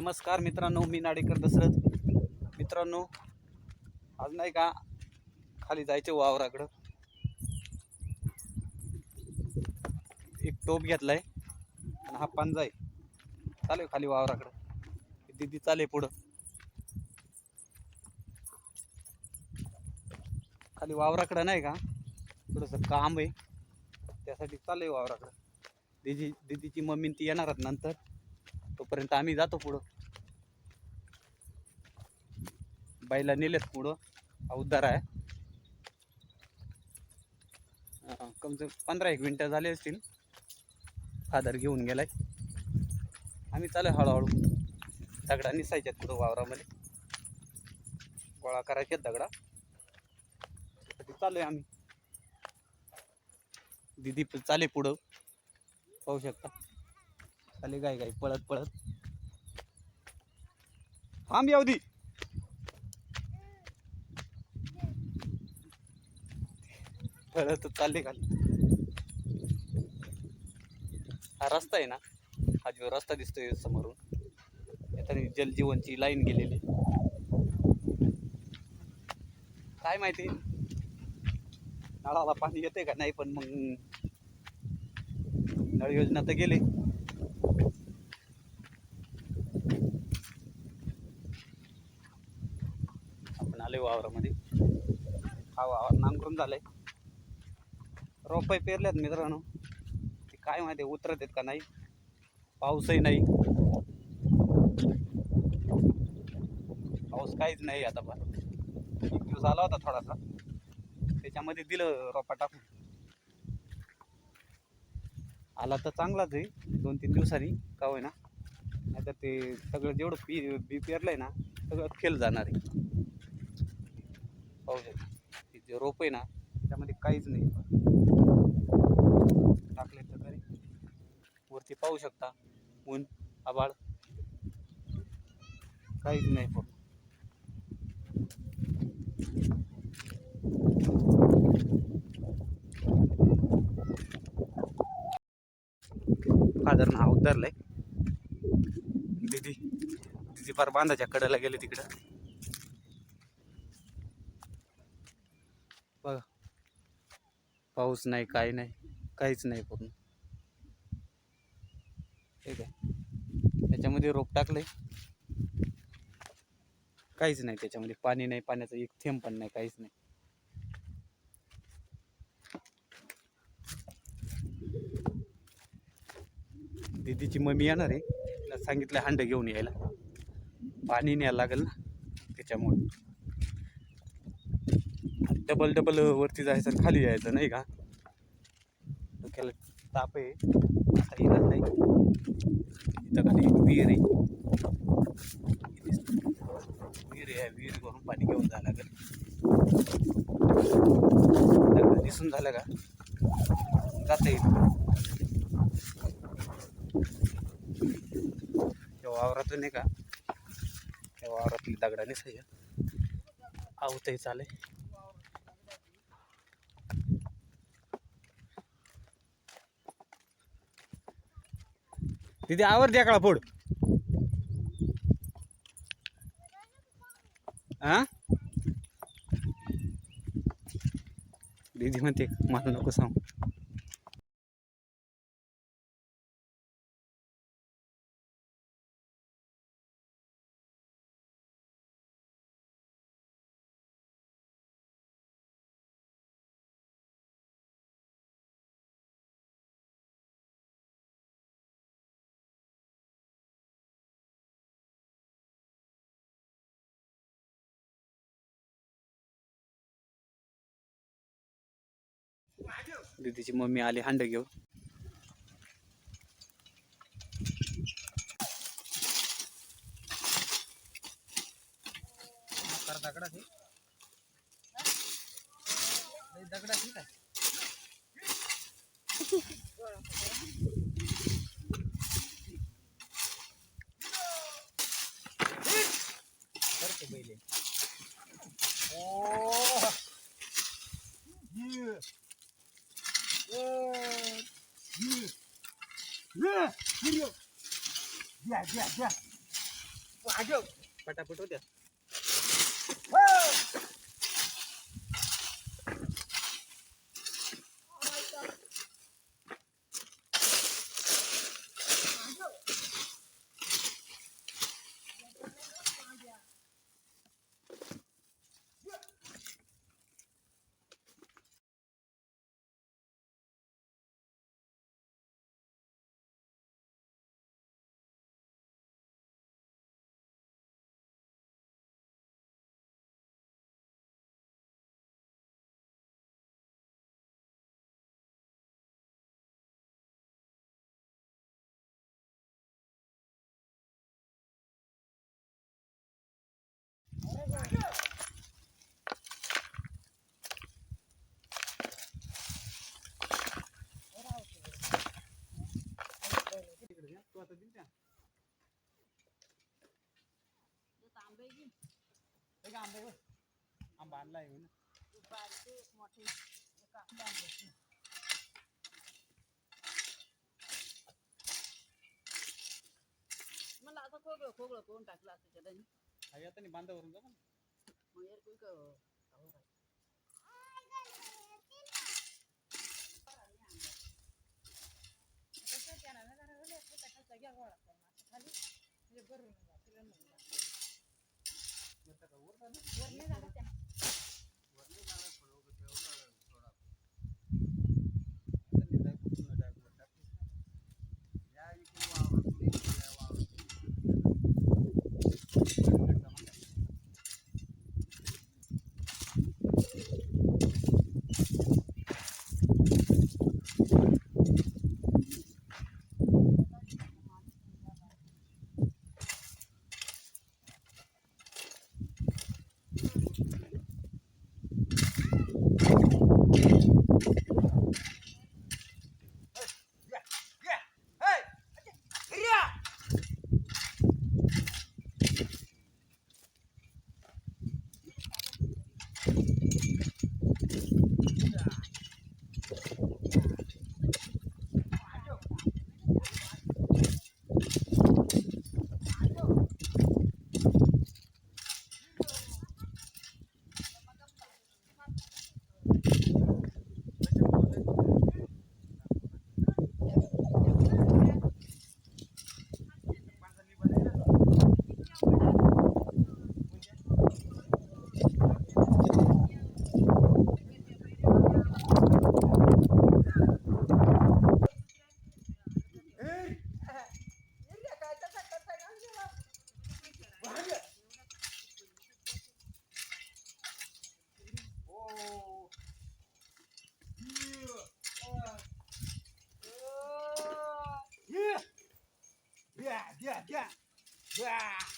नमस्कार मित्रांनो मी नाडेकर दसरथ. मित्रांनो आज नाही का खाली जायचे वावराकडं. एक टोप घेतलाय आणि हा पंजा आहे. चालेल खाली वावराकडं. दिदी चाले पुढं. खाली वावराकडं नाही का थोडंसं काम आहे. त्यासाठी चालेल वावराकडं. दिदी दिदीची मम्मी ती येणार नंतर. तोपर्यंत आम्ही जातो पुढं. बाईला नेलेत पुढं. हा उद्धार आहे. कमसे कम से कम पंधरा एक मिनटं झाले असतील. फादर घेऊन गेलाय. आम्ही चालू हळूहळू. दगडा निसायच्यात पुढं वावरामध्ये. गोळा करायच्यात दगडा. चालू आहे आम्ही. दिदी चाले पुढं. पाहू शकता. चाले गाय गाय पळत पळत थांब यावधी. चालले खाली हा रस्ता आहे ना? हा जो रस्ता दिसतोय समोरून यातून जलजीवनची लाईन गेलेली. काय माहिती? नळाला पाणी येते का नाही पण मग नळ योजना तर गेली. आले वावरामध्ये. हा वावर नांगरून झालाय. रोपे पेरल्यात मित्रांनो. ते काय माहिती उतरत आहेत का नाही? पाऊसही नाही. पाऊस काहीच नाही आता पण. एक दिवस आला होता थोडासा. त्याच्यामध्ये दिलं रोपा टाकून. आला तर चांगलाच आहे. दोन तीन दिवसांनी का होईना. नाहीतर ते सगळं जेवढं पी बी पेरलं आहे ना सगळं फेल जाणार आहे. जे रोप आहे ना त्यामध्ये काहीच नाही. टाकले प्रकारे तरी वरती पाहू शकता. ऊन आबाळ काहीच नाही फक्त. फादर हा उतरलंय. दिदी दिदी फार बांधाच्या कडेला गेले तिकडं. पाऊस नाही काही नाही काहीच नाही पूर्ण. ठीक आहे. त्याच्यामध्ये रोप टाकलंय. काहीच नाही त्याच्यामध्ये पाणी नाही पाण्याचं एक थेंब पण नाही काहीच नाही. दीदीची मम्मी येणार आहे. तिला सांगितलं हांड घेऊन यायला. पाणी न्यायला लागेल ना त्याच्यामुळे. डबल डबल वरती जायचं खाली यायचं नाही का? डोक्याला ताप आहे. खाली येणार नाही. इथं खाली एक विहीर आहे. विहीर आहे विहीर करून पाणी घेऊन जायला लागेल. दगड दिसून झालं का? जाता येईल वावरातून आहे का? त्या वावरातली दगडाने सह्य. आवतही चालेल तिथे आवर द्या काळा फोड. हा दीदी म्हणते मला नको सांग. दीदीची मम्मी आली हांड घेऊन. दगडा दगडा ठीक आहे द्या द्या द्या पटापट होत्या तिकडे घ्या. तू आता दिल त्या हे का आंबे होय? आंबा आणलाय होय ना मला आता खोगळं खोगळं करून टाकलं असतं त्याला हा आता नाही बांधावरून जाऊ ना मग यार कोई का येतं Ah!